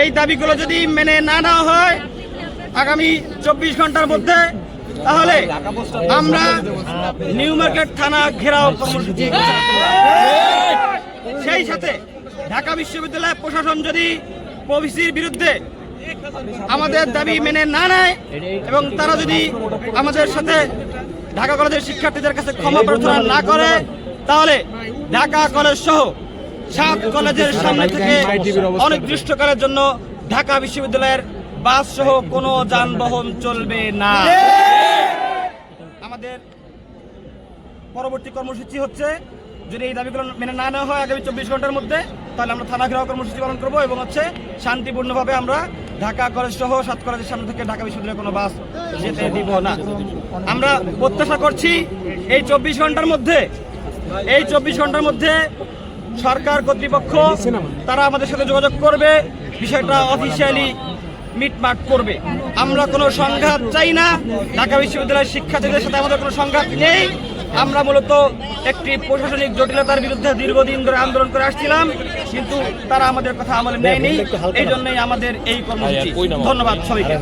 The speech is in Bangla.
এই দাবিগুলো যদি মেনে না নেওয়া হয় আগামী চব্বিশ ঘণ্টার মধ্যে, তাহলে আমরা নিউ মার্কেট থানা ঘেরাও কর্মসূচি সেই সাথে ঢাকা বিশ্ববিদ্যালয় প্রশাসন যদি প্রভিসির বিরুদ্ধে আমাদের দাবি মেনে না নেয় এবং তারা যদি আমাদের সাথে ঢাকা কলেজের শিক্ষার্থীদের কাছে ক্ষমা প্রার্থনা না করে, তাহলে ঢাকা কলেজ সহ সাত কলেজের সামনে থেকে অনির্দিষ্টকালের জন্য ঢাকা বিশ্ববিদ্যালয়ের বাস সহ কোনো যানবাহন চলবে না। আমাদের পরবর্তী কর্মসূচি হচ্ছে, যদি এই দাবিগুলো মেনে না নেওয়া হয় আগামী চব্বিশ ঘণ্টার মধ্যে, তাহলে আমরা থানা ঘেরাও কর্মসূচি পালন করব এবং হচ্ছে শান্তিপূর্ণভাবে আমরা ঢাকা কলেজ সহ সাত কলেজের সামনে থেকে ঢাকা বিশ্ববিদ্যালয়ের কোনো বাস যেতে দিব না। আমরা প্রত্যাশা করছি, এই চব্বিশ ঘণ্টার মধ্যে, এই চব্বিশ ঘণ্টার মধ্যে সরকার কর্তৃপক্ষ তারা আমাদের সাথে যোগাযোগ করবে বিষয়টা অফিসিয়ালি মিটমাট করবে। আমরা কোনো সংঘাত চাই না। ঢাকা বিশ্ববিদ্যালয়ের শিক্ষার্থীদের সাথে আমাদের কোনো সংঘাত নেই। আমরা মূলত একটি প্রশাসনিক জটিলতার বিরুদ্ধে দীর্ঘদিন ধরে আন্দোলন করে আসছিলাম কিন্তু তারা আমাদের কথা আমলে নেয়নি। এই জন্যই আমাদের এই কর্মসূচি। ধন্যবাদ সবাইকে।